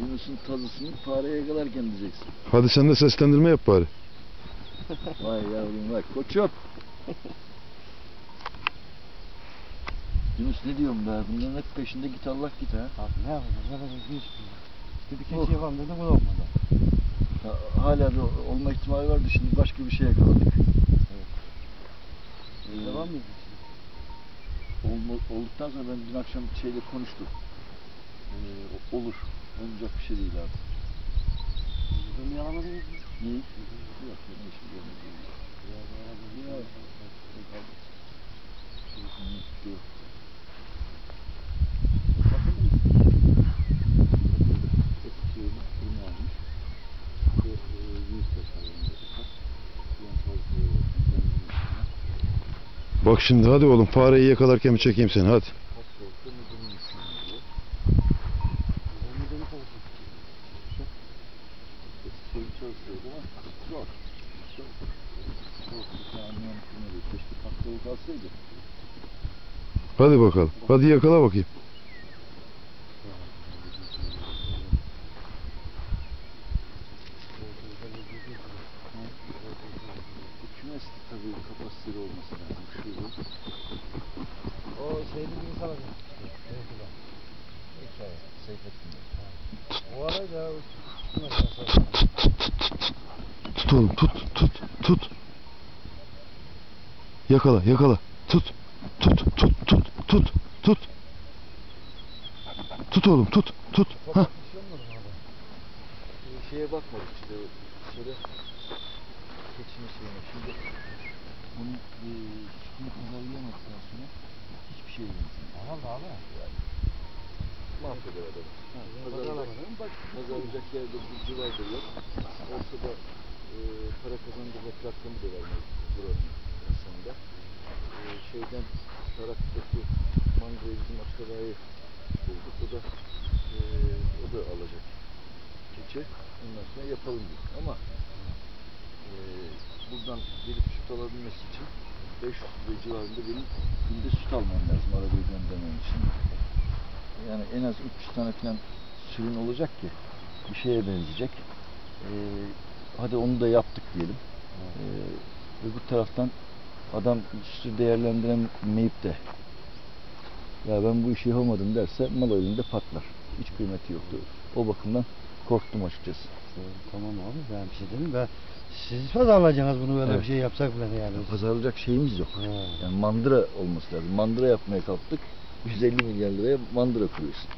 Yunus'un tazısını fareye yakalarken diyeceksin. Hadi sen de seslendirme yap bari. Vay yavrum bak koçum. Yunus ne diyorum be bunların hep peşinde git Allah git ha. Abi ne yapacağız? Ne yapacağız? Hiç bilmiyorum. Dedi Oh. keçi yapalım dedi bu da olmadı. Ha- Hala da olma ihtimali vardı şimdi başka bir şey yakaladık. Ee, Devam mı edeceğiz? olma- olduktan sonra ben dün akşam şeyle konuştum. O- olur. Olmayacak bir şey değil abi. Bunu yalamadınız mı? E, fazla Bak şimdi hadi oğlum fareyi yakalarken bir çekeyim seni hadi. Çalışıyordu ama zor. Bir tane anlayan kırmızı. Keşke patlağı kalsaydı. Hadi bakalım. Hadi yakala bakayım. Tabii kapasiteli olması lazım. Şu bu. O şeyli bir insan alacak. Evet. Hikaye. Seyfettin Bey. Tut oğlum tut tut tut. Yakala yakala. Tut. Tut tut tut tut tut. Tut oğlum tut tut. Ee, şeye bakmadık işte şöyle keçinin şeyine. Şimdi onun e, sütünü pazarlayamadıktan sonra hiçbir şey yemeyecek. Aha abi. Mahveder pazarlamadı pazarlayacak, bak, pazarlayacak yerde burcular da yok. Olsa da e, para kazandıracak rakamı da vermez buranın insanında. E, şeyden Tarak'taki mangoyu bizim akrabayı bulduk. O da e, o da alacak keçi. Ondan sonra yapalım dedik. Ama e, buradan gelip süt alabilmesi için 500 lira civarında benim günde süt almam lazım arabayı göndermem en az 300 tane falan sürün olacak ki bir şeye benzeyecek. Ee, hadi onu da yaptık diyelim. Ee, öbür taraftan adam sütü değerlendiremeyip de ya ben bu işi yapamadım derse mal elinde patlar. Hiç kıymeti yoktu. O bakımdan korktum açıkçası. Tamam abi ben bir şey dedim ben siz pazarlayacaksınız bunu böyle Evet. bir şey yapsak bile yani. Pazarlayacak şeyimiz yok. Ha. Yani mandıra olması lazım. Mandıra yapmaya kalktık. 150 milyar liraya mandıra kuruyorsun.